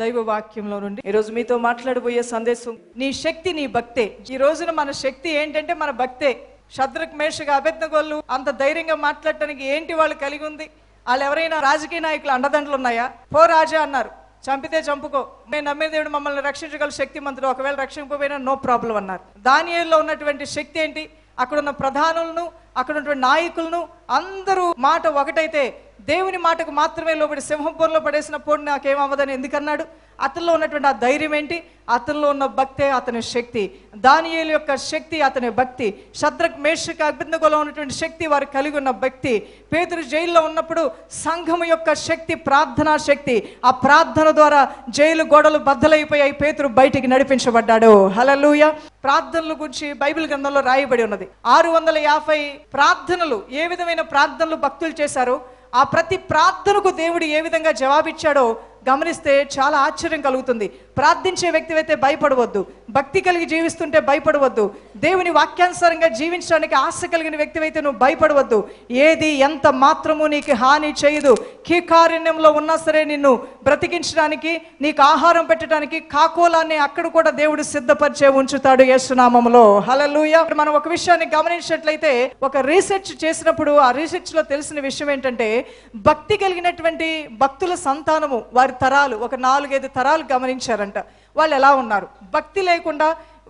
దైవ వాక్యంలో నుండి. ఈరోజు మీతో మాట్లాడబోయే సందేశం నీ శక్తి నీ భక్తే. ఈ రోజున మన శక్తి ఏంటంటే మన భక్తే. శత్రుక్ మేషగా అభ్యర్థగోళ్ళు అంత ధైర్యంగా మాట్లాడటానికి ఏంటి వాళ్ళు కలిగి ఉంది? వాళ్ళు ఎవరైనా రాజకీయ నాయకులు అండదండలు ఉన్నాయా? పో రాజా అన్నారు. చంపితే చంపుకో. మేము నమ్మే దేవుడు మమ్మల్ని రక్షించగల శక్తి మంత్రుడు ఒకవేళ రక్షించకపోయినా నో ప్రాబ్లం అన్నారు. దానిలో ఉన్నటువంటి శక్తి ఏంటి? అక్కడ ఉన్న ప్రధానులను అక్కడ ఉన్నటువంటి నాయకులను అందరూ మాట ఒకటైతే దేవుని మాటకు మాత్రమే లోబడి సింహపూర్లో పడేసిన పోటీ నాకేమవ్వదని ఎందుకన్నాడు? అతనిలో ఉన్నటువంటి ఆ ధైర్యం ఏంటి? అతనిలో ఉన్న భక్తే అతని శక్తి. దానియేలు యొక్క శక్తి అతని భక్తి. శత్రక్ మేషక అగ్నిగోలో ఉన్నటువంటి శక్తి వారు కలిగి ఉన్న భక్తి. పేతురు జైల్లో ఉన్నప్పుడు సంఘం యొక్క శక్తి ప్రార్థనా శక్తి. ఆ ప్రార్థన ద్వారా జైలు గోడలు బద్దలైపోయాయి. పేతురు బయటికి నడిపించబడ్డాడు. హలలుయ ప్రార్థనల గురించి బైబిల్ గ్రంథంలో రాయబడి ఉన్నది. ఆరు వందల యాభై ప్రార్థనలు ఏ విధమైన ప్రార్థనలు భక్తులు చేశారో? ఆ ప్రతి ప్రార్థనకు దేవుడు ఏ విధంగా జవాబిచ్చాడో గమనిస్తే చాలా ఆశ్చర్యం కలుగుతుంది. ప్రార్థించే వ్యక్తి అయితే భయపడవద్దు. భక్తి కలిగి జీవిస్తుంటే భయపడవద్దు. దేవుని వాక్యానుసారంగా జీవించడానికి ఆశ కలిగిన వ్యక్తి అయితే నువ్వు భయపడవద్దు. ఏది ఎంత మాత్రము నీకు హాని చేయదు. కీకారణ్యంలో ఉన్నా సరే నిన్ను బ్రతికించడానికి నీకు ఆహారం పెట్టడానికి కాకోలాన్ని అక్కడ కూడా దేవుడు సిద్ధపరిచే ఉంచుతాడు యేసునామంలో. హలలుయ మనం ఒక విషయాన్ని గమనించినట్లయితే ఒక రీసెర్చ్ చేసినప్పుడు ఆ రీసెర్చ్లో తెలిసిన విషయం ఏంటంటే భక్తి కలిగినటువంటి భక్తుల సంతానము వారి తరాలు ఒక నాలుగైదు తరాలు గమనించారు. గమనించారంట వాళ్ళు ఎలా ఉన్నారు? భక్తి లేకుండా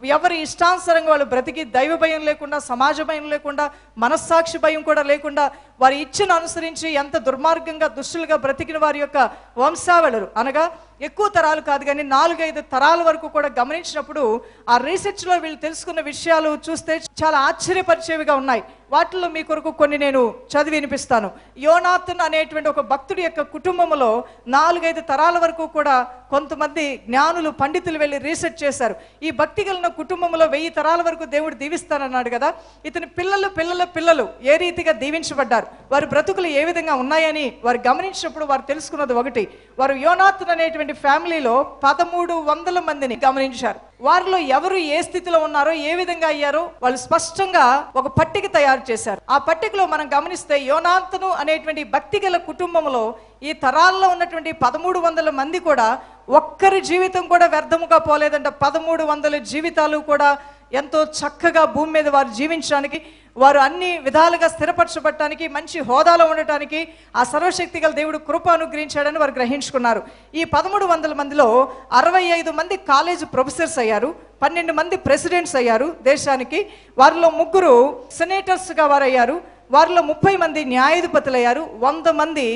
ఎవరి ఇష్టానుసరంగా వాళ్ళు బ్రతికి దైవ భయం లేకుండా సమాజ భయం లేకుండా మనస్సాక్షి భయం కూడా లేకుండా వారి ఇచ్చను అనుసరించి ఎంత దుర్మార్గంగా దుష్టులుగా బ్రతికిన వారి యొక్క వంశావళులు అనగా ఎక్కువ తరాలు కాదు కానీ నాలుగైదు తరాల వరకు కూడా గమనించినప్పుడు ఆ రీసెర్చ్లో వీళ్ళు తెలుసుకున్న విషయాలు చూస్తే చాలా ఆశ్చర్యపరిచేవిగా ఉన్నాయి. వాటిలో మీ కొరకు కొన్ని నేను చదివి వినిపిస్తాను. యోనాథన్ అనేటువంటి ఒక భక్తుడి యొక్క కుటుంబంలో నాలుగైదు తరాల వరకు కూడా కొంతమంది జ్ఞానులు పండితులు వెళ్ళి రీసెర్చ్ చేశారు. ఈ భక్తి కలిగిన కుటుంబంలో వెయ్యి తరాల వరకు దేవుడు దీవిస్తానన్నాడు కదా? ఇతని పిల్లలు పిల్లల పిల్లలు ఏ రీతిగా దీవించబడ్డారు? వారి బ్రతుకులు ఏ విధంగా ఉన్నాయని వారు గమనించినప్పుడు వారు తెలుసుకున్నది ఒకటి. వారు యోనాథన్ అనేటువంటి ఫ్యామిలీలో పదమూడు వందల మందిని గమనించారు. వారిలో ఎవరు ఏ స్థితిలో ఉన్నారో ఏ విధంగా అయ్యారో వాళ్ళు స్పష్టంగా ఒక పట్టిక తయారు చేశారు. ఆ పట్టికలో మనం గమనిస్తే యోనాంతను అనేటువంటి భక్తి గల కుటుంబంలో ఈ తరాల్లో ఉన్నటువంటి పదమూడు వందల మంది కూడా ఒక్కరి జీవితం కూడా వ్యర్థముగా పోలేదంట. పదమూడు వందల జీవితాలు కూడా ఎంతో చక్కగా భూమి మీద వారు జీవించడానికి వారు అన్ని విధాలుగా స్థిరపరచబడటానికి మంచి హోదాలో ఉండటానికి ఆ సర్వశక్తి గల దేవుడు కృప అనుగ్రహించాడని వారు గ్రహించుకున్నారు. ఈ పదమూడు వందల మందిలో అరవై ఐదు మంది కాలేజ్ ప్రొఫెసర్స్ అయ్యారు పన్నెండు మంది ప్రెసిడెంట్స్ అయ్యారు దేశానికి. వారిలో ముగ్గురు సెనేటర్స్గా వారయ్యారు. వారిలో ముప్పై మంది న్యాయాధిపతులు అయ్యారు వంద మంది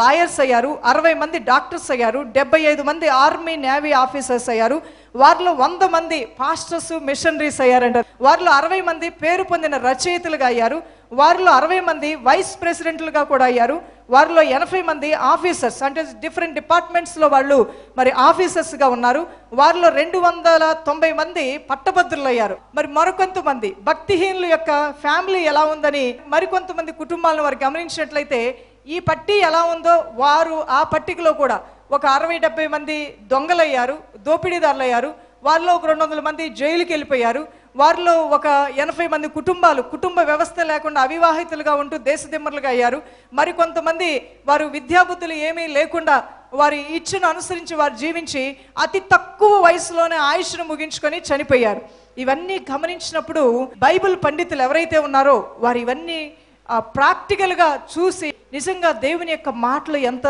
లాయర్స్ అయ్యారు అరవై మంది డాక్టర్స్ అయ్యారు డెబ్బై ఐదు మంది ఆర్మీ నేవీ ఆఫీసర్స్ అయ్యారు వారిలో వంద మంది పాస్టర్స్ మిషనరీస్ అయ్యారంట. వారిలో అరవై మంది పేరు పొందిన రచయితలుగా అయ్యారు వారిలో అరవై మంది వైస్ ప్రెసిడెంట్లుగా కూడా అయ్యారు వారిలో ఎనభై మంది ఆఫీసర్స్ అంటే డిఫరెంట్ డిపార్ట్మెంట్స్లో వాళ్ళు మరి ఆఫీసర్స్గా ఉన్నారు. వారిలో రెండు వందల తొంభై మంది పట్టభద్రులు అయ్యారు మరి మరికొంతమంది భక్తిహీనుల యొక్క ఫ్యామిలీ ఎలా ఉందని మరికొంతమంది కుటుంబాలను వారు గమనించినట్లయితే ఈ పట్టి ఎలా ఉందో వారు ఆ పట్టికలో కూడా ఒక అరవై డెబ్బై మంది దొంగలయ్యారు దోపిడీదారులు అయ్యారు వారిలో ఒక రెండు వందల మంది జైలుకి వెళ్ళిపోయారు వారిలో ఒక ఎనభై మంది కుటుంబాలు కుటుంబ వ్యవస్థ లేకుండా అవివాహితులుగా ఉంటూ దేశదిమ్మరులుగా అయ్యారు. మరికొంతమంది వారు విద్యాబుద్ధులు ఏమీ లేకుండా వారి ఇచ్ఛను అనుసరించి వారు జీవించి అతి తక్కువ వయసులోనే ఆయుష్ను ముగించుకొని చనిపోయారు. ఇవన్నీ గమనించినప్పుడు బైబిల్ పండితులు ఎవరైతే ఉన్నారో వారు ఇవన్నీ ప్రాక్టికల్గా చూసి నిజంగా దేవుని యొక్క మాటలు ఎంత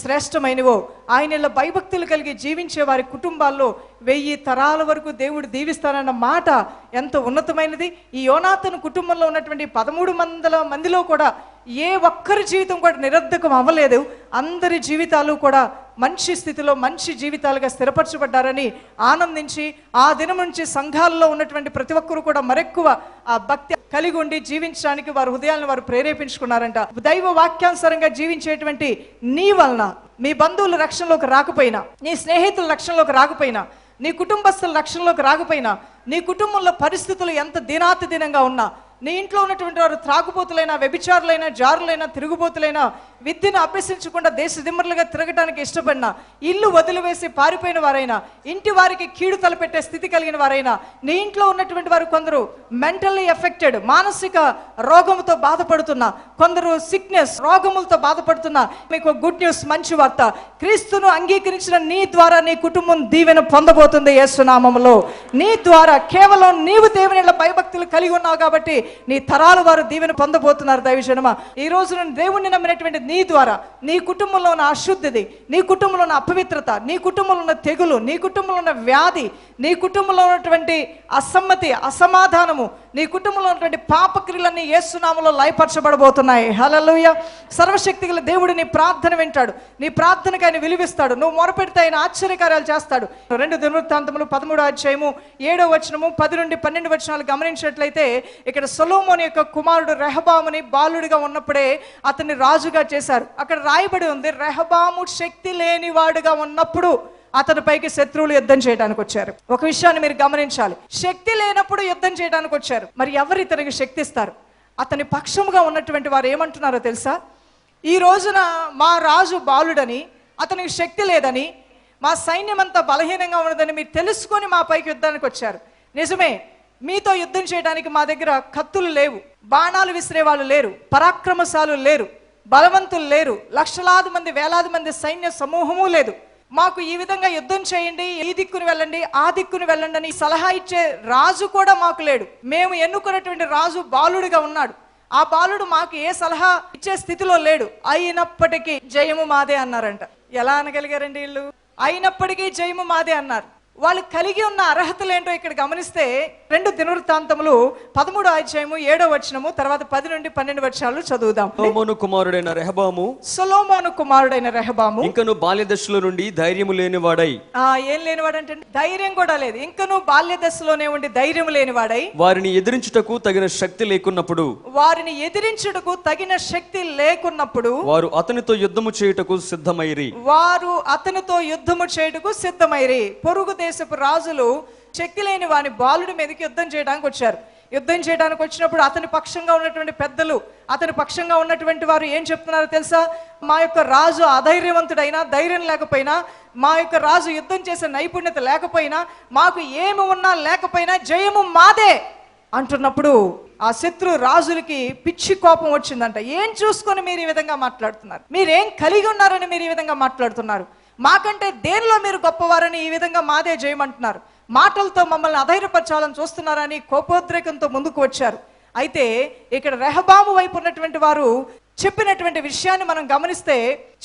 శ్రేష్టమైనవో ఆయనలో భయభక్తులు కలిగి జీవించే వారి కుటుంబాల్లో వెయ్యి తరాల వరకు దేవుడు దీవిస్తానన్న మాట ఎంత ఉన్నతమైనది. ఈ యోనాథన్ కుటుంబంలో ఉన్నటువంటి పదమూడు వందల మందిలో కూడా ఏ ఒక్కరి జీవితం కూడా నిరర్ధకం అవ్వలేదు. అందరి జీవితాలు కూడా మంచి స్థితిలో మంచి జీవితాలుగా స్థిరపరచబడ్డారని ఆనందించి ఆ దినం నుంచి సంఘాలలో ఉన్నటువంటి ప్రతి ఒక్కరు కూడా మరెక్కువ ఆ భక్తి కలిగి ఉండి జీవించడానికి వారి హృదయాలను వారు ప్రేరేపించుకున్నారంట. దైవ వాక్యానుసారంగా జీవించేటువంటి నీ వలన మీ బంధువుల రక్షణలోకి రాకపోయినా నీ స్నేహితుల రక్షణలోకి రాకపోయినా నీ కుటుంబస్తుల రక్షణలోకి రాకపోయినా నీ కుటుంబంలో పరిస్థితులు ఎంత దినాతి దినంగా ఉన్నా నీ ఇంట్లో ఉన్నటువంటి వారు త్రాగుబోతులైనా వ్యభిచారులైనా జారులైనా తిరుగుబోతులైనా విద్యను అభ్యసించకుండా దేశ దిమ్మరులుగా తిరగటానికి ఇష్టపడిన ఇల్లు వదిలివేసి పారిపోయిన వారైనా ఇంటి వారికి కీడు తలపెట్టే స్థితి కలిగిన వారైనా నీ ఇంట్లో ఉన్నటువంటి వారు కొందరు మెంటల్లీ ఎఫెక్టెడ్ మానసిక రోగముతో బాధపడుతున్న కొందరు సిక్నెస్ రోగములతో బాధపడుతున్న మీకు గుడ్ న్యూస్ మంచి వార్త. క్రీస్తును అంగీకరించిన నీ ద్వారా నీ కుటుంబం దీవెన పొందబోతుంది యేసునామములో. నీ ద్వారా కేవలం నీవు దేవుని భయభక్తులు కలిగి ఉన్నావు కాబట్టి నీ తరాల వారు దీవెన పొందబోతున్నారు దైవజనమ. ఈ రోజు నేను దేవుణ్ణి నమ్మినటువంటి నీ ద్వారా నీ కుటుంబంలో ఉన్న అశుద్ధిది నీ కుటుంబంలో ఉన్న అపవిత్రత నీ కుటుంబంలో ఉన్న తెగులు నీ కుటుంబంలో ఉన్న వ్యాధి నీ కుటుంబంలో ఉన్నటువంటి అసమ్మతి అసమాధానము నీ కుటుంబంలో ఉన్నటువంటి పాపక్రియలన్నీ ఏసునామలో లయపరచబడబోతున్నాయి. హలలుయ సర్వశక్తి గల దేవుడు నీ ప్రార్థన వింటాడు. నీ ప్రార్థనకు ఆయన విలువిస్తాడు. నువ్వు మొరపెడితే ఆయన ఆశ్చర్యకార్యాలు చేస్తాడు. రెండు దినవృత్తాంతములు పదమూడో అధ్యాయము ఏడో వచనము పది నుండి పన్నెండు వచనాలు గమనించినట్లయితే ఇక్కడ సొలోమోని యొక్క కుమారుడు రెహబాముని బాలుడిగా ఉన్నప్పుడే అతన్ని రాజుగా చేశారు. అక్కడ రాయబడి ఉంది రెహబాము శక్తి లేనివాడుగా ఉన్నప్పుడు అతని పైకి శత్రువులు యుద్ధం చేయడానికి వచ్చారు. ఒక విషయాన్ని మీరు గమనించాలి. శక్తి లేనప్పుడు యుద్ధం చేయడానికి వచ్చారు. మరి ఎవరు ఇతనికి శక్తి ఇస్తారు అతని పక్షముగా ఉన్నటువంటి వారు ఏమంటున్నారో తెలుసా? ఈ రోజున మా రాజు బాలుడని అతనికి శక్తి లేదని మా సైన్యం అంతా బలహీనంగా ఉన్నదని మీరు తెలుసుకొని మా పైకి యుద్ధానికి వచ్చారు. నిజమే మీతో యుద్ధం చేయడానికి మా దగ్గర కత్తులు లేవు బాణాలు విసిరే వాళ్ళు లేరు పరాక్రమశాలు లేరు బలవంతులు లేరు లక్షలాది మంది వేలాది మంది సైన్య సమూహము లేదు. మాకు ఈ విధంగా యుద్ధం చేయండి ఈ దిక్కుని వెళ్ళండి ఆ దిక్కును వెళ్ళండి అని సలహా ఇచ్చే రాజు కూడా మాకు లేడు. మేము ఎన్నుకున్నటువంటి రాజు బాలుడిగా ఉన్నాడు. ఆ బాలుడు మాకు ఏ సలహా ఇచ్చే స్థితిలో లేడు. అయినప్పటికీ జయము మాదే అన్నారంట. ఎలా అనగలిగారండి వీళ్ళు? అయినప్పటికీ జయము మాదే అన్నారు. వాళ్ళు కలిగి ఉన్న అర్హతలు ఏంటో ఇక్కడ గమనిస్తే రెండు దినవృత్తాంతములు పదమూడు అధ్యాయము ఏడో వచనము తర్వాత పది నుండి పన్నెండు వచనాలు చదువుదాం. సొలొమోను కుమారుడైన రెహబాము సొలోమోను కుమారుడైన రెహబాము ఇంకను బాల్య దశలో నుండి ధైర్యము లేనివాడై. ఆ ఏం లేనివాడంటే ధైర్యం కూడా లేదు. ఇంకను బాల్య దశలోనే ఉండి ధైర్యం లేనివాడై. వారిని ఎదిరించుటకు తగిన శక్తి లేకున్నప్పుడు. వారిని ఎదిరించుటకు తగిన శక్తి లేకున్నప్పుడు వారు అతనితో యుద్ధము చేయుటకు సిద్ధమైరి. వారు అతనితో యుద్ధము చేయుటకు సిద్ధమైరి. పొరుగు దేశపు రాజులు శక్తి లేని వాని బాలుడి మీదకి యుద్ధం చేయడానికి వచ్చారు. యుద్ధం చేయడానికి వచ్చినప్పుడు అతని పక్షంగా ఉన్నటువంటి పెద్దలు అతని పక్షంగా ఉన్నటువంటి వారు ఏం చెప్తున్నారో తెలుసా? మా యొక్క రాజు అధైర్యవంతుడైనా ధైర్యం లేకపోయినా మా యొక్క రాజు యుద్ధం చేసే నైపుణ్యత లేకపోయినా మాకు ఏమి ఉన్నా లేకపోయినా జయము మాదే అంటున్నప్పుడు ఆ శత్రు రాజులకి పిచ్చి కోపం వచ్చిందంట. ఏం చూసుకొని మీరు ఈ విధంగా మాట్లాడుతున్నారు? మీరేం కలిగి ఉన్నారని మీరు ఈ విధంగా మాట్లాడుతున్నారు? మాకంటే దేనిలో మీరు గొప్పవారని ఈ విధంగా మాదే చేయమంటున్నారు మాటలతో మమ్మల్ని అధైర్యపరచాలని చూస్తున్నారని కోపోద్రేకంతో ముందుకు వచ్చారు. అయితే ఇక్కడ రెహబాము వైపు ఉన్నటువంటి వారు చెప్పినటువంటి విషయాన్ని మనం గమనిస్తే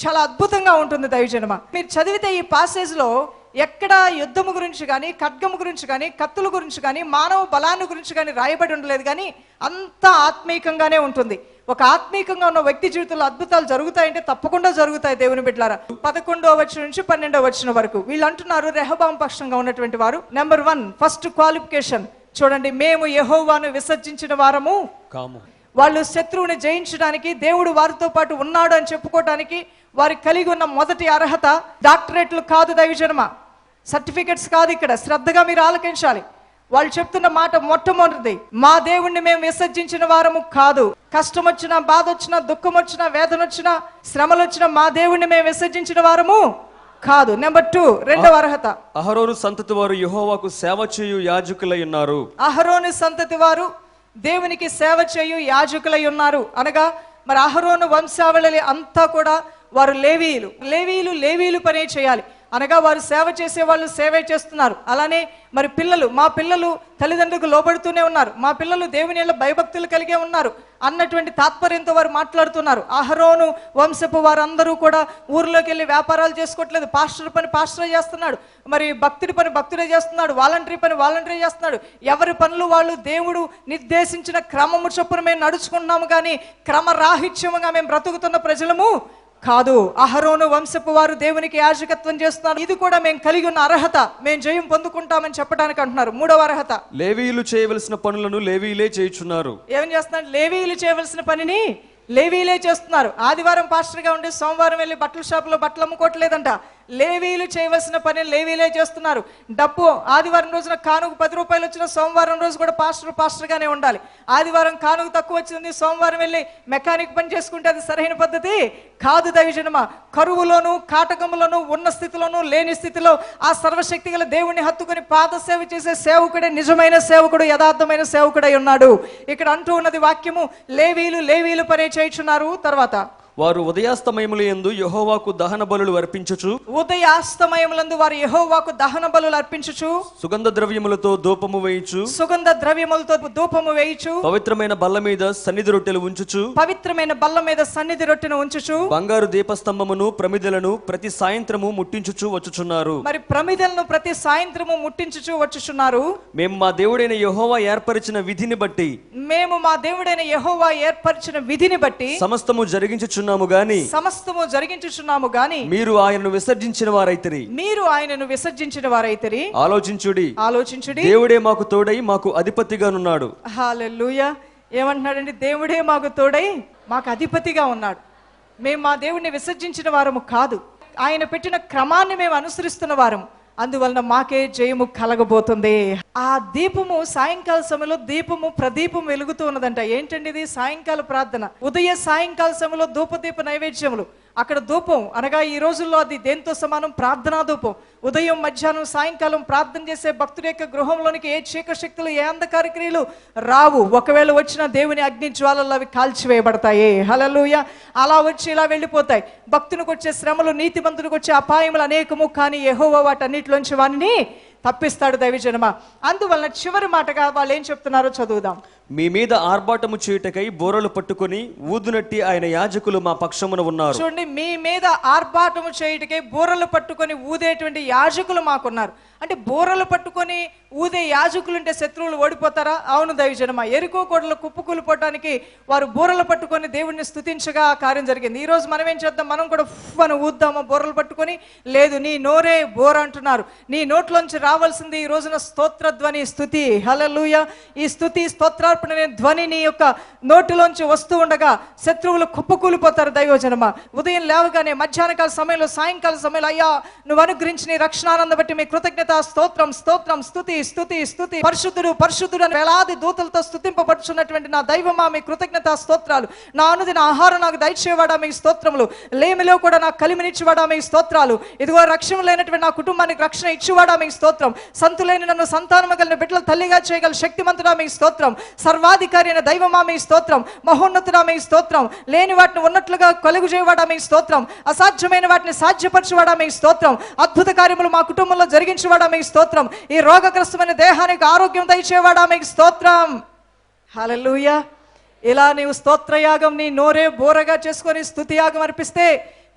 చాలా అద్భుతంగా ఉంటుంది దైవజనమ. మీరు చదివితే ఈ పాసేజ్లో లో ఎక్కడ యుద్ధము గురించి కానీ ఖడ్గము గురించి కానీ కత్తుల గురించి కానీ మానవ బలాన్ని గురించి కానీ రాయబడి ఉండలేదు కానీ అంతా ఆత్మీకంగానే ఉంటుంది. ఒక ఆత్మీకంగా ఉన్న వ్యక్తి జీవితంలో అద్భుతాలు జరుగుతాయంటే తప్పకుండా జరుగుతాయి దేవుని బిడ్డలారా. పదకొండో వచ్చిన నుంచి పన్నెండో వచ్చిన వరకు. వీళ్ళు అంటున్నారు రెహబాం పక్షంగా ఉన్నటువంటి వారు. నెంబర్ వన్ ఫస్ట్ క్వాలిఫికేషన్ చూడండి మేము యెహోవాను విసర్జించిన వారము. కాము. వాళ్ళు శత్రువుని జయించడానికి దేవుడు వారితో పాటు ఉన్నాడు అని చెప్పుకోవడానికి వారికి కలిగి ఉన్న మొదటి అర్హత డాక్టరేట్లు కాదు దైవజన్మ. సర్టిఫికెట్స్ కాదు ఇక్కడ. శ్రద్ధగా మీరు ఆలకించాలి. వాళ్ళు చెప్తున్న మాట మొట్టమొదటిది. మా దేవుణ్ణి మేము విసర్జించిన వారము కాదు. కష్టం వచ్చినా బాధ వచ్చినా దుఃఖం వచ్చినా వేదన వచ్చినా శ్రమలు వచ్చినా మా దేవుణ్ణి మేము విసర్జించిన వారము కాదు. నెంబర్ టూ రెండవ అర్హత. అహరోను సంతతి వారు యెహోవాకు సేవ చేయు యాజకులై ఉన్నారు. అహరోను సంతతి వారు దేవునికి సేవ చేయు యాజకులై ఉన్నారు. అనగా మరి అహరోను వంశావళి అంతా కూడా వారు లేవీయులు. లేవీయులు లేవీయులు పనే చేయాలి. అనగా వారు సేవ చేసే వాళ్ళు సేవే చేస్తున్నారు. అలానే మరి పిల్లలు మా పిల్లలు తల్లిదండ్రులకు లోబడుతూనే ఉన్నారు. మా పిల్లలు దేవుని యెడల భయభక్తులు కలిగే ఉన్నారు అన్నటువంటి తాత్పర్యంతో వారు మాట్లాడుతున్నారు. అహరోను వంశపు వారందరూ కూడా ఊర్లోకి వెళ్ళి వ్యాపారాలు చేసుకోవట్లేదు. పాస్టర్ పని పాస్టర్ చేస్తున్నాడు. మరి భక్తుడి పని భక్తుడే చేస్తున్నాడు. వాలంటరీ పని వాలంటరీ చేస్తున్నాడు. ఎవరి పనులు వాళ్ళు దేవుడు నిర్దేశించిన క్రమము చొప్పున మేము నడుచుకుంటున్నాము కానీ క్రమరాహిత్యముగా మేము బ్రతుకుతున్న ప్రజలము కాదు అహరోను వంశపు వారు దేవునికి యాజకత్వం చేస్తున్నారు. ఇది కూడా మేము కలిగి ఉన్న అర్హత. మేము జయం పొందుకుంటామని చెప్పడానికి అంటున్నారు. మూడవ అర్హత. లేవీయులు చేయవలసిన పనులను లేవీయులే చేయుచున్నారు. ఏం చేస్తున్నారు? లేవీలు చేయవలసిన పనిని లేవీలే చేస్తున్నారు. ఆదివారం పాస్టర్గా ఉండి సోమవారం వెళ్ళి బట్టల షాపులో బట్టలు అమ్ముకోవట్లేదంట. లేవీలు చేయవలసిన పని లేవీలే చేస్తున్నారు. డబ్బు ఆదివారం రోజున కానుకు పది రూపాయలు వచ్చిన సోమవారం రోజు కూడా పాస్టర్ పాస్టర్గానే ఉండాలి. ఆదివారం కానుకు తక్కువ వచ్చింది సోమవారం వెళ్ళి మెకానిక్ పని చేసుకుంటే అది సరైన పద్ధతి కాదు దైవజనమ. కరువులోను కాటకములోను ఉన్న స్థితిలోను లేని స్థితిలో ఆ సర్వశక్తి గల దేవుణ్ణి హత్తుకుని పాద సేవ చేసే సేవకుడే నిజమైన సేవకుడు యథార్థమైన సేవకుడై ఉన్నాడు. ఇక్కడ అంటూ ఉన్నది వాక్యము లేవీలు లేవీలు పనే చేయించున్నారు. తర్వాత వారు ఉదయాస్తమయములు ఎందు యెహోవాకు దహన బలులు అర్పించుచు ఉదయాస్తమయములందు వారు యెహోవాకు దహన బలులు అర్పించుచు సుగంధ ద్రవ్యములతో దూపము వేయుచు సుగంధ ద్రవ్యములతో ధూపము వేయుచు పవిత్రమైన బల్ల మీద సన్నిధి రొట్టెలు ఉంచుచు పవిత్రమైన బల్ల మీద సన్నిధి రొట్టెను ఉంచుచు బంగారు దీపస్తంభమును ప్రమిదలను ప్రతి సాయంత్రము ముట్టించుచు వచ్చుచున్నారు. మరి ప్రమిదలను ప్రతి సాయంత్రము ముట్టించుచు వచ్చుచున్నారు. మేము మా దేవుడైన యెహోవా ఏర్పరిచిన విధిని బట్టి మేము మా దేవుడైన యెహోవా ఏర్పరిచిన విధిని బట్టి సమస్తము జరిగించుచున్నాము గాని సమస్తము జరిగించుచున్నాము గాని మీరు ఆయనను విసర్జించిన వారైతిరి. మీరు ఆయనను విసర్జించిన వారైతరి. ఆలోచించుడి. ఆలోచించుడి. దేవుడే మాకు తోడై మాకు అధిపతిగానున్నాడు. హాలెలూయా ఏమంటున్నాడండి? దేవుడే మాకు తోడై మాకు అధిపతిగా ఉన్నాడు. మేము మా దేవుడిని విసర్జించిన వారము కాదు. ఆయన పెట్టిన క్రమాన్ని మేము అనుసరిస్తున్న వారము. అందువలన మాకే జయము కలగబోతుంది. ఆ దీపము సాయంకాల సమయంలో దీపము ప్రదీపం వెలుగుతూ ఉన్నదంట. ఏంటండి ఇది? సాయంకాల ప్రార్థన. ఉదయ సాయంకాల సమయంలో ధూపదీప నైవేద్యములు. అక్కడ ధూపం. అనగా ఈ రోజుల్లో అది దేంతో సమానం? ప్రార్థనా ధూపం. ఉదయం మధ్యాహ్నం సాయంకాలం ప్రార్థన చేసే భక్తుడి యొక్క గృహంలోనికి ఏ చీకటి శక్తులు ఏ అంధకార క్రియలు రావు. ఒకవేళ వచ్చిన దేవుని అగ్ని జ్వాలల్లో అవి కాల్చివేయబడతాయి. హలలుయ అలా వచ్చి ఇలా వెళ్ళిపోతాయి. భక్తునికి వచ్చే శ్రమలు నీతిమంతునికి వచ్చే అపాయములు అనేకము కానీ ఎహోవో వాటన్నిటిలోంచి వాడిని తప్పిస్తాడు దైవజనమ. అందువలన చివరి మాటగా వాళ్ళు ఏం చెప్తున్నారో చదువుదాం. మీ మీద ఆర్భాటము చేయుటకై బోరలు పట్టుకొని ఊదునట్టి ఆయన యాజకులు మా పక్షమున ఉన్నారు. చూడండి మీ మీద ఆర్భాటము చేయుటకై బోరలు పట్టుకొని ఊదేటువంటి యాజకులు మాకున్నారు. అంటే బోరలు పట్టుకొని ఊదే యాజకులు ఉంటే శత్రువులు ఓడిపోతారా? అవును దైవజనమ. ఎరుకో కోడలు కుప్పకూలిపోవటానికి వారు బోరలు పట్టుకొని దేవుడిని స్తుతించగా ఆ కార్యం జరిగింది. ఈ రోజు మనం ఏం చేద్దాం? మనం కూడా ఫుఫ్ ఊద్దాము ఊద్దామా బూరలు పట్టుకొని లేదు నీ నోరే బోర అంటున్నారు. నీ నోట్లోంచి రావాల్సింది ఈ రోజున స్తోత్ర ధ్వని స్థుతి హలలుయ ఈ స్థుతి స్తోత్ర అనే ధ్వని నీ యొక్క నోటిలోంచి వస్తూ ఉండగా శత్రువులు కుప్పకూలిపోతారు దైవజనమ. ఉదయం లేవగానే మధ్యాహ్నకాల సమయంలో సాయంకాల సమయంలో అయ్యా నువ్వు అనుగ్రహించిన రక్షణానంద బట్టి మీ కృతజ్ఞత స్తోత్రం స్తోత్రం స్థుతి స్థుతి స్థుతి పరిశుద్ధుడు పరిశుద్ధుడు అని వేలాది దూతలతో స్థుతింపబడుచున్నటువంటి నా దైవమా మీ కృతజ్ఞత స్తోత్రాలు. నా అనుదిన ఆహారం నాకు దయచేవాడా మీ స్తోత్రములు. లేమిలో కూడా నాకు కలిమినిచ్చివాడా మీ స్తోత్రాలు. ఇదిగో రక్షణ లేనటువంటి నా కుటుంబానికి రక్షణ ఇచ్చివాడా మీ స్తోత్రం. సంతులేని నన్ను సంతానము కలిగిన బిడ్డల తల్లిగా చేయగల శక్తిమంతుడా మీ స్తోత్రం. సర్వాధికారి అయిన దైవమా మీ స్తోత్రం మహోన్నతుడా మీ స్తోత్రం లేని వాటిని ఉన్నట్లుగా కలుగు చేయవాడా మీ స్తోత్రం అసాధ్యమైన వాటిని సాధ్యపరచువాడా మీ స్తోత్రం అద్భుత కార్యములు మా కుటుంబంలో జరిగించేవాడా మీ స్తోత్రం ఈ రోగగ్రస్తమైన దేహానికి ఆరోగ్యం దయచేవాడా మీ స్తోత్రం. హలలుయ ఇలా నీవు స్తోత్రయాగం నీ నోరే బోరగా చేసుకొని స్థుతియాగం అర్పిస్తే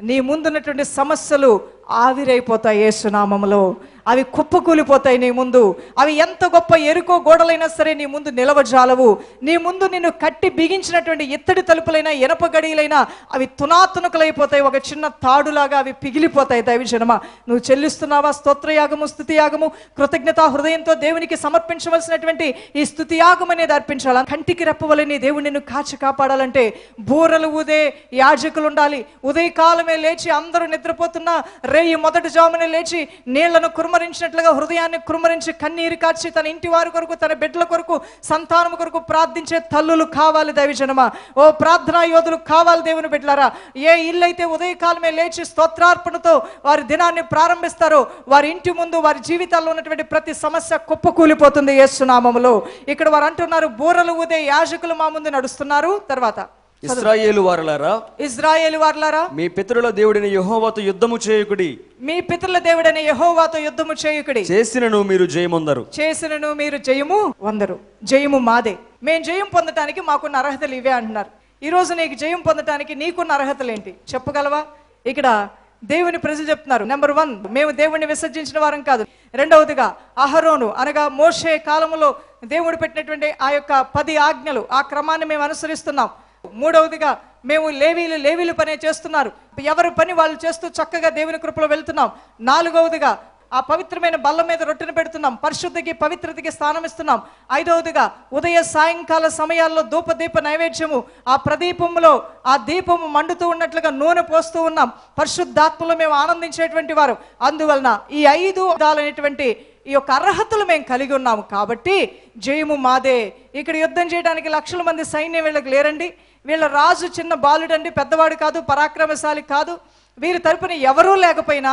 నీ ముందున్నటువంటి సమస్యలు ఆవిరైపోతాయి ఏసునామంలో అవి కుప్పకూలిపోతాయి నీ ముందు. అవి ఎంత గొప్ప ఎరుకో గోడలైనా సరే నీ ముందు నిలవజాలవు. నీ ముందు నిన్ను కట్టి బిగించినటువంటి ఇత్తడి తలుపులైనా ఇనప గడియలైనా అవి తునాతునకలైపోతాయి. ఒక చిన్న తాడులాగా అవి పిగిలిపోతాయి. దైవజనమ నువ్వు చెల్లిస్తున్నావా? స్తోత్రయాగము స్థుతియాగము కృతజ్ఞత హృదయంతో దేవునికి సమర్పించవలసినటువంటి ఈ స్థుతియాగం అనేది అర్పించాలి? కంటికి రెప్పవలని దేవుడు నిన్ను కాచి కాపాడాలంటే బూరలు ఊదే యాజకులు ఉండాలి ఉదయకాలమే లేచి అందరూ నిద్రపోతున్నా రేయి మొదటి జామునే లేచి నీళ్ళను కురుమరించినట్లుగా హృదయాన్ని కురుమరించి కన్నీరు కాచి తన ఇంటి వారి కొరకు తన బిడ్డల కొరకు సంతానం కొరకు ప్రార్థించే తల్లులు కావాలి దైవజనమ ఓ ప్రార్థనా యోధులు కావాలి దేవుని బిడ్డలారా. ఏ ఇల్లైతే ఉదయకాలమే లేచి స్తోత్రార్పణతో వారి దినాన్ని ప్రారంభిస్తారో వారి ఇంటి ముందు వారి జీవితాల్లో ఉన్నటువంటి ప్రతి సమస్య కుప్పకూలిపోతుంది యేసునామములో. ఇక్కడ వారు అంటున్నారు బూరలు ఉదయ యాజకులు మా ముందు నడుస్తున్నారు. తర్వాత ఇస్రాయేలు వారలారా? ఇజ్రాయేల్ వార్లారా? మీ పితరుల దేవుడిని యెహోవాతో యుద్ధము చేయకుడి. మీ పితరుల దేవుడైన యెహోవాతో యుద్ధము చేయుకుడి. చేసినను మీరు జయమొందరు. చేసినను మీరు జయము వందరు. జయము మాదే. మేము జయం పొందటానికి మాకున్న అర్హతలు ఇవే అంటున్నారు. ఈ రోజు నీకు జయం పొందటానికి నీకున్న అర్హతలు ఏంటి? చెప్పగలవా? ఇక్కడ దేవుని ప్రజలు చెప్తున్నారు. నెంబర్ వన్ మేము దేవుణ్ణి విసర్జించిన వారం కాదు. రెండవదిగా అహరోను అనగా మోషే కాలములో దేవుడు పెట్టినటువంటి ఆ యొక్క పది ఆజ్ఞలు ఆ క్రమాన్ని మేము అనుసరిస్తున్నాం. మూడవదిగా మేము లేవీలు లేవీలు పనే చేస్తున్నారు. ఎవరి పని వాళ్ళు చేస్తూ చక్కగా దేవుని కృపలో వెళ్తున్నాం. నాలుగవదిగా ఆ పవిత్రమైన బల్ల మీద రొట్టెను పెడుతున్నాం. పరిశుద్ధికి పవిత్రతకి స్థానం ఇస్తున్నాం. ఐదవదిగా ఉదయ సాయంకాల సమయాల్లో ధూపదీప నైవేద్యము. ఆ ప్రదీపములో ఆ దీపము మండుతూ ఉన్నట్లుగా నూనె పోస్తూ ఉన్నాం. పరిశుద్ధాత్మలో మేము ఆనందించేటువంటి వారు. అందువలన ఈ ఐదు విధాలైనటువంటి ఈ యొక్క అర్హతలు మేము కలిగి ఉన్నాము. కాబట్టి జయము మాదే. ఇక్కడ యుద్ధం చేయడానికి లక్షల మంది సైన్యం వీళ్ళకి లేరండి. వీళ్ళ రాజు చిన్న బాలుడండి పెద్దవాడు కాదు పరాక్రమశాలి కాదు. వీరి తరపున ఎవరూ లేకపోయినా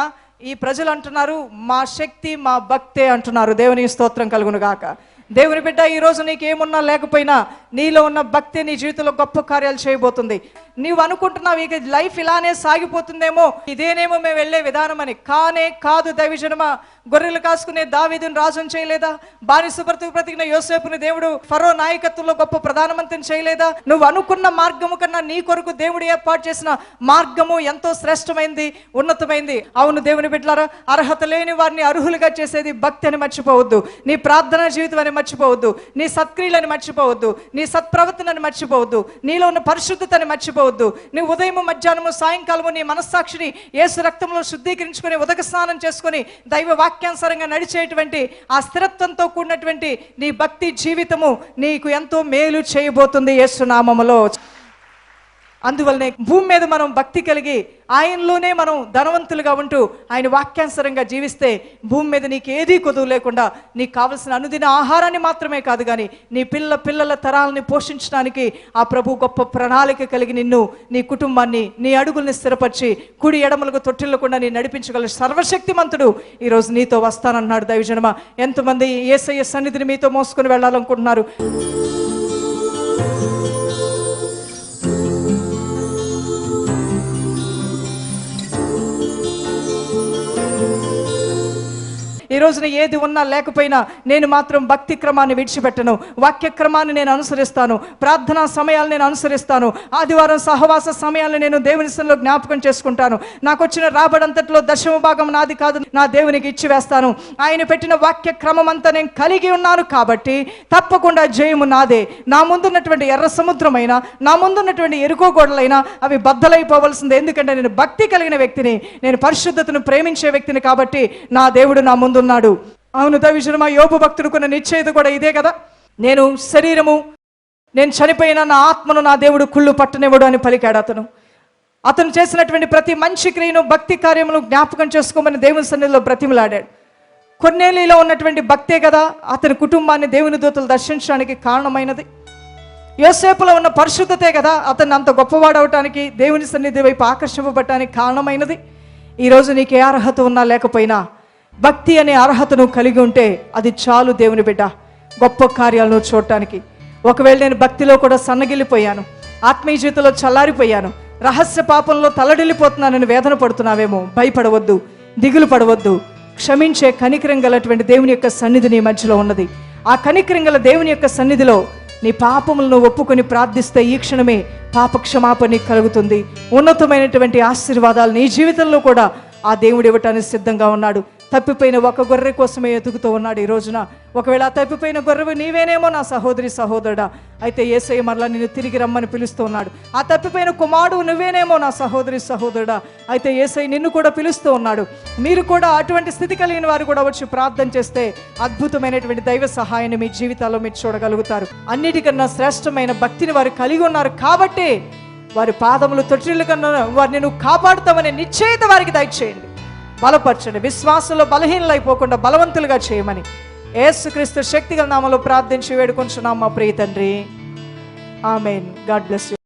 ఈ ప్రజలు అంటున్నారు మా శక్తి మా భక్తే అంటున్నారు. దేవుని స్తోత్రం కలుగును గాక. దేవుని బిడ్డ ఈ రోజు నీకేమున్నా లేకపోయినా నీలో ఉన్న భక్తి నీ జీవితంలో గొప్ప కార్యాలు చేయబోతుంది. నీవు అనుకుంటున్నావు ఇక లైఫ్ ఇలానే సాగిపోతుందేమో. ఇదేనేమో మేము వెళ్ళే విధానం అని కానే కాదు దైవజనమా. గొర్రెలు కాసుకునే దావీదుని రాజును చేయలేదా? బానిస బ్రతుకు బ్రతికిన యోసేపుని దేవుడు ఫరో నాయకత్వంలో గొప్ప ప్రధానమంత్రిని చేయలేదా? నువ్వు అనుకున్న మార్గము కన్నా నీ కొరకు దేవుడు ఏర్పాటు చేసిన మార్గము ఎంతో శ్రేష్టమైంది ఉన్నతమైంది. అవును దేవుని బిడ్డలారా అర్హత లేని వారిని అర్హులుగా చేసేది భక్తి అని మర్చిపోవద్దు నీ ప్రార్థనా జీవితం అని మర్చిపోవద్దు నీ సత్క్రియలని మర్చిపోవద్దు నీ సత్ప్రవర్తనని మర్చిపోవద్దు నీలో ఉన్న పరిశుద్ధతని మర్చిపోవద్దు నీ ఉదయం మధ్యాహ్నము సాయంకాలము నీ మనస్సాక్షిని యేసు రక్తంలో శుద్ధీకరించుకొని ఉదక స్నానం చేసుకొని దైవ వాక్యానుసారంగా నడిచేటువంటి ఆ స్థిరత్వంతో కూడినటువంటి నీ భక్తి జీవితము నీకు ఎంతో మేలు చేయబోతుంది యేసు నామములో. అందువల్లనే భూమి మీద మనం భక్తి కలిగి ఆయనలోనే మనం ధనవంతులుగా ఉంటూ ఆయన వాక్యానుసరంగా జీవిస్తే భూమి మీద నీకు ఏదీ కొదువు లేకుండా నీకు కావలసిన అనుదిన ఆహారాన్ని మాత్రమే కాదు కానీ నీ పిల్ల పిల్లల తరాలని పోషించడానికి ఆ ప్రభు గొప్ప ప్రణాళిక కలిగి నిన్ను నీ కుటుంబాన్ని నీ అడుగుల్ని స్థిరపరిచి కుడి ఎడమలకు తొట్టిల్లకుండా నీ నడిపించగల సర్వశక్తిమంతుడు ఈరోజు నీతో వస్తానన్నాడు దైవజనమ. ఎంతమంది ఏసయ్య సన్నిధిని మీతో మోసుకొని వెళ్ళాలనుకుంటున్నారు. ఈ రోజున ఏది ఉన్నా లేకపోయినా నేను మాత్రం భక్తి క్రమాన్ని విడిచిపెట్టను వాక్య క్రమాన్ని నేను అనుసరిస్తాను ప్రార్థనా సమయాలు నేను అనుసరిస్తాను ఆదివారం సహవాస సమయాలను నేను దేవుని సన్నిధిలో జ్ఞాపకం చేసుకుంటాను. నాకు వచ్చిన రాబడంతట్లో దశమ భాగం నాది కాదు నా దేవునికి ఇచ్చి వేస్తాను. ఆయన పెట్టిన వాక్య క్రమం అంతా నేను కలిగి ఉన్నాను కాబట్టి తప్పకుండా జయము నాదే. నా ముందున్నటువంటి ఎర్ర సముద్రమైనా నా ముందున్నటువంటి ఎరుకో గోడలైనా అవి బద్దలైపోవలసిందే. ఎందుకంటే నేను భక్తి కలిగిన వ్యక్తిని నేను పరిశుద్ధతను ప్రేమించే వ్యక్తిని కాబట్టి నా దేవుడు నా ముందు ముందున్నాడు అవును దవిషణమా యోపు భక్తుడుకున్న నిశ్చయిత కూడా ఇదే కదా. నేను శరీరము నేను చనిపోయిన నా ఆత్మను నా దేవుడు కుళ్ళు పట్టనివ్వడు అని పలికాడు అతను. అతను చేసినటువంటి ప్రతి మంచి క్రియను భక్తి కార్యమును జ్ఞాపకం చేసుకోమని దేవుని సన్నిధిలో బ్రతిమలాడాడు. కొన్నేళ్ళలో ఉన్నటువంటి భక్తే కదా అతని కుటుంబాన్ని దేవుని దూతలు దర్శించడానికి కారణమైనది. యోసేపులో ఉన్న పరిశుద్ధతే కదా అతన్ని అంత గొప్పవాడవటానికి దేవుని సన్నిధి వైపు ఆకర్షింపబడటానికి కారణమైనది. ఈరోజు నీకు ఏ అర్హత ఉన్నా లేకపోయినా భక్తి అనే అర్హతను కలిగి ఉంటే అది చాలు దేవుని బిడ్డ. గొప్ప కార్యాలను చూడటానికి. ఒకవేళ నేను భక్తిలో కూడా సన్నగిల్లిపోయాను ఆత్మీయ జీవితంలో చల్లారిపోయాను రహస్య పాపంలో తలడిల్లిపోతున్నానని వేదన పడుతున్నావేమో భయపడవద్దు దిగులు పడవద్దు. క్షమించే కనికరం గలటువంటి దేవుని యొక్క సన్నిధి నీ మధ్యలో ఉన్నది. ఆ కనికరం గల దేవుని యొక్క సన్నిధిలో నీ పాపములను ఒప్పుకొని ప్రార్థిస్తే ఈ క్షణమే పాప క్షమాపణ నీకు కలుగుతుంది. ఉన్నతమైనటువంటి ఆశీర్వాదాలు నీ జీవితంలో కూడా ఆ దేవుడు ఇవ్వటానికి సిద్ధంగా ఉన్నాడు. తప్పిపోయిన ఒక గొర్రె కోసమే ఎదుగుతూ ఉన్నాడు ఈ రోజున. ఒకవేళ తప్పిపోయిన గొర్రెవు నీవేనేమో నా సహోదరి సహోదరుడా. అయితే ఏసయ్య మరలా నిన్ను తిరిగి రమ్మని పిలుస్తూ ఉన్నాడు. ఆ తప్పిపోయిన కుమారుడు నువ్వేనేమో నా సహోదరి సహోదరుడా. అయితే ఏసై నిన్ను కూడా పిలుస్తూ ఉన్నాడు. మీరు కూడా అటువంటి స్థితి కలిగిన వారు కూడా వచ్చి ప్రార్థన చేస్తే అద్భుతమైనటువంటి దైవ సహాయాన్ని మీ జీవితాల్లో మీరు చూడగలుగుతారు. అన్నిటికన్నా శ్రేష్టమైన భక్తిని వారు కలిగి ఉన్నారు కాబట్టి వారి పాదములు తొట్టిల్లు కన్నా వారిని నువ్వు కాపాడుతామనే నిశ్చయిత వారికి దయచేయండి. బలపరచండి. విశ్వాసంలో బలహీనలైపోకుండా బలవంతులుగా చేయమని ఏసుక్రీస్తు శక్తిగల నామలో ప్రార్థించి వేడుకుంటున్నాం మా ప్రియ తండ్రి. ఆమెన్. God bless you.